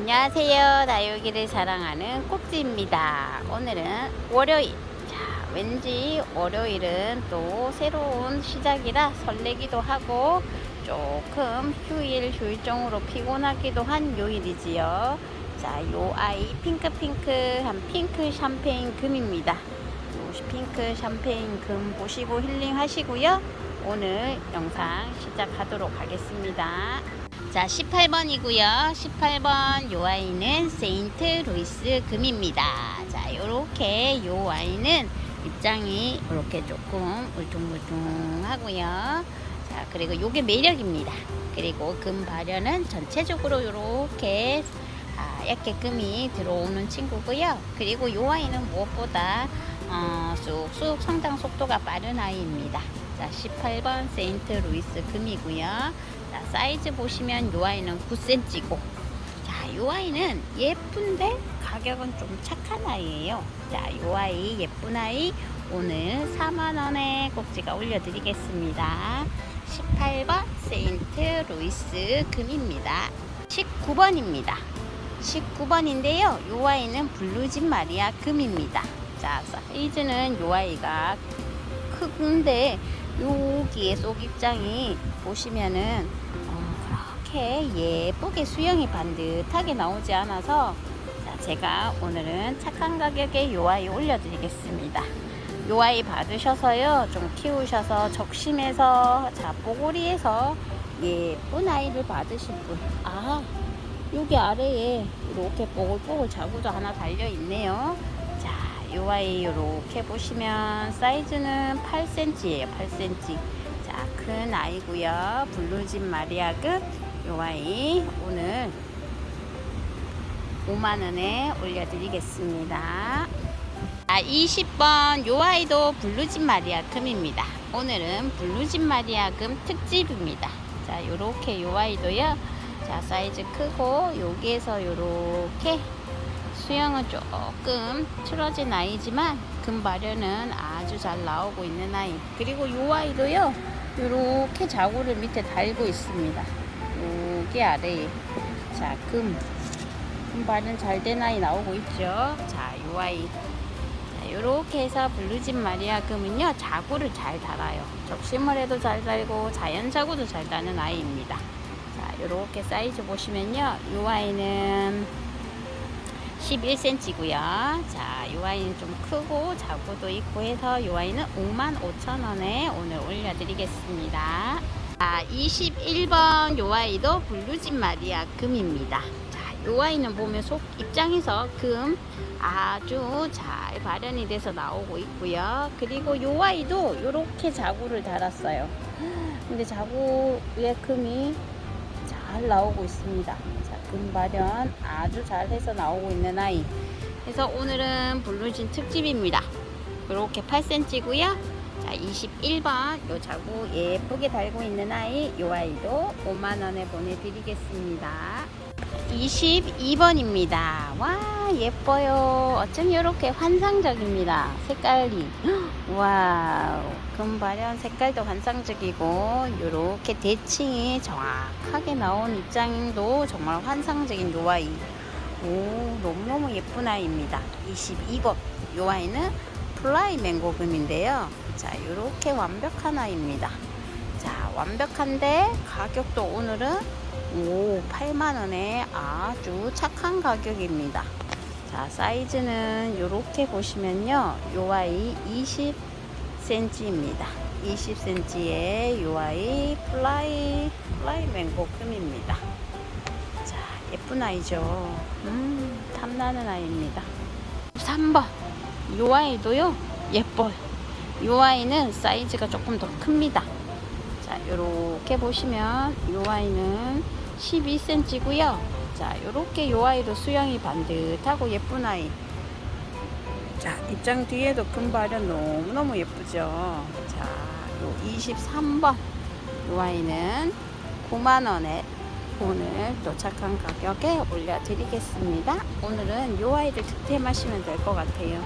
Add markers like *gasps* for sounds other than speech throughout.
안녕하세요. 나요기를 사랑하는 꼭지입니다. 오늘은 월요일. 자, 왠지 월요일은 또 새로운 시작이라 설레기도 하고 조금 휴일 휴일종으로 피곤하기도 한 요일이지요. 자, 요 아이 핑크핑크한 핑크 샴페인 금입니다. 요 핑크 샴페인 금 보시고 힐링 하시고요. 오늘 영상 시작하도록 하겠습니다. 자, 18번이고요. 18번 요 아이는 세인트 루이스 금입니다. 자, 요렇게 요 아이는 입장이 이렇게 조금 울퉁불퉁하고요. 자, 그리고 요게 매력입니다. 그리고 금 발현은 전체적으로 요렇게 하얗게 금이 들어오는 친구고요. 그리고 요 아이는 무엇보다 어, 쑥쑥 성장 속도가 빠른 아이입니다. 자, 18번 세인트 루이스 금이고요. 자, 사이즈 보시면 요 아이는 9cm고 자, 요 아이는 예쁜데 가격은 좀 착한 아이예요. 자, 요 아이 예쁜 아이 오늘 4만원에 꼭지가 올려드리겠습니다. 18번 세인트 루이스 금입니다. 19번입니다. 19번인데요. 요 아이는 블루진 마리아 금입니다. 자, 사이즈는 요 아이가 큰데 여기에 속 입장이 보시면은 어, 그렇게 예쁘게 수영이 반듯하게 나오지 않아서 자, 제가 오늘은 착한 가격에 요 아이 올려드리겠습니다. 요 아이 받으셔서요 좀 키우셔서 적심해서 자 뽀고리에서 예쁜 아이를 받으실 분. 아 여기 아래에 이렇게 뽀글뽀글 자구도 하나 달려 있네요. 아이 이렇게 보시면 사이즈는 8cm예요. 8cm. 자, 큰 아이고요. 블루진 마리아급 요 아이 오늘 5만 원에 올려드리겠습니다. 아, 20번 요 아이도 블루진 마리아금입니다. 오늘은 블루진 마리아금 특집입니다. 자, 요렇게 요 아이도요. 자, 사이즈 크고 여기에서 요렇게 수영은 조금 틀어진 아이지만 금 발현은 아주 잘 나오고 있는 아이. 그리고 요 아이도요. 요렇게 자구를 밑에 달고 있습니다. 여기 아래에. 자, 금. 금 발현 잘된 아이 나오고 있죠. 자, 요 아이. 자, 요렇게 해서 블루진 마리아 금은요. 자구를 잘 달아요. 적심을 해도 잘 달고 자연 자구도 잘 다는 아이입니다. 자, 요렇게 사이즈 보시면요. 요 아이는 11cm고요. 자, 요 아이는 좀 크고 자구도 있고 해서 요 아이는 55,000원에 오늘 올려드리겠습니다. 자, 21번 요 아이도 블루진 마리아 금입니다. 자, 요 아이는 보면 속 입장에서 금 아주 잘 발현이 돼서 나오고 있고요. 그리고 요 아이도 요렇게 자구를 달았어요. 근데 자구의 금이 잘 나오고 있습니다. 자, 금발현 아주 잘해서 나오고 있는 아이. 그래서 오늘은 블루진 특집입니다. 이렇게 8cm고요. 자, 21번 요 자구 예쁘게 달고 있는 아이, 요 아이도 5만 원에 보내드리겠습니다. 22번입니다. 와 예뻐요. 어쩜 이렇게 환상적입니다. 색깔이 *gasps* 와우 금발현 색깔도 환상적이고 이렇게 대칭이 정확하게 나온 입장도 정말 환상적인 요 아이. 오 너무너무 예쁜 아이입니다. 22번 요 아이는 플라이 맹고금인데요. 자 이렇게 완벽한 아이입니다. 자 완벽한데 가격도 오늘은 오, 8만원에 아주 착한 가격입니다. 자, 사이즈는 이렇게 보시면요. 요 아이 20cm입니다. 20cm의 요 아이 플라이, 플라이 맹고 금입니다. 자, 예쁜 아이죠. 음, 탐나는 아이입니다. 3번. 요 아이도요, 예뻐요. 요 아이는 사이즈가 조금 더 큽니다. 자, 요렇게 보시면 요 아이는 12cm고요. 자, 요렇게 요 아이도 수영이 반듯하고 예쁜 아이. 자, 입장 뒤에도 금발은 너무너무 예쁘죠. 자, 요 23번 요 아이는 9만원에 오늘 도착한 가격에 올려드리겠습니다. 오늘은 요 아이들 득템하시면 될 것 같아요.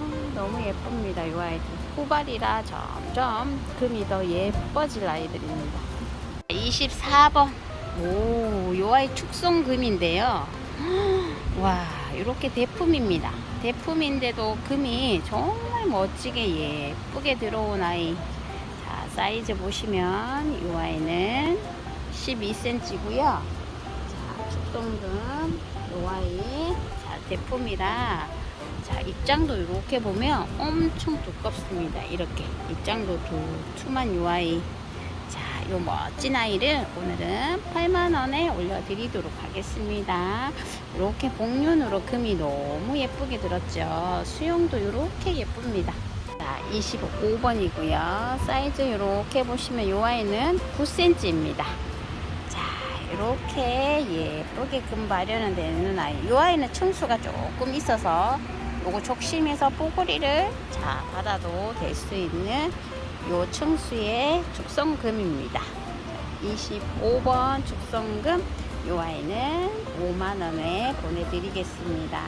어, 너무 예쁩니다. 요 아이들. 후발이라 점점 금이 더 예뻐질 아이들입니다. 24번 오, 요 아이 축성금인데요. *gasps* 와, 이렇게 대품입니다. 대품인데도 금이 정말 멋지게 예쁘게 들어온 아이. 자, 사이즈 보시면 이 아이는 12cm고요. 자, 축성금 요 아이. 자, 대품이라 자, 입장도 이렇게 보면 엄청 두껍습니다. 이렇게 입장도 두툼한 요 아이. 자, 요 멋진 아이를 오늘은 8만원에 올려드리도록 하겠습니다. 이렇게 복륜으로 금이 너무 예쁘게 들었죠. 수영도 이렇게 예쁩니다. 자, 25번이고요. 사이즈 이렇게 보시면 요 아이는 9cm입니다. 자, 이렇게 예쁘게 금 발현은 되는 아이. 요 아이는 층수가 조금 있어서 요거 족심에서 뽀글이를 자 받아도 될 수 있는 요 층수의 죽성금입니다. 25번 죽성금 요 아이는 5만원에 보내드리겠습니다.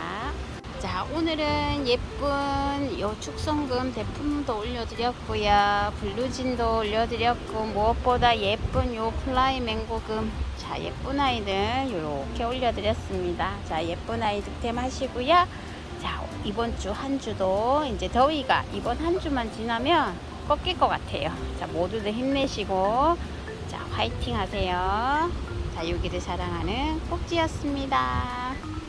자 오늘은 예쁜 요 축성금 대품도 올려드렸고요 블루진도 올려드렸고 무엇보다 예쁜 요 플라이 맹고금 자 예쁜 아이들 이렇게 올려드렸습니다 자 예쁜 아이 득템하시고요 자 이번 주 한 주도 이제 더위가 이번 한 주만 지나면 꺾일 것 같아요. 자 모두들 힘내시고 자 화이팅 하세요. 자 여기를 사랑하는 꼭지였습니다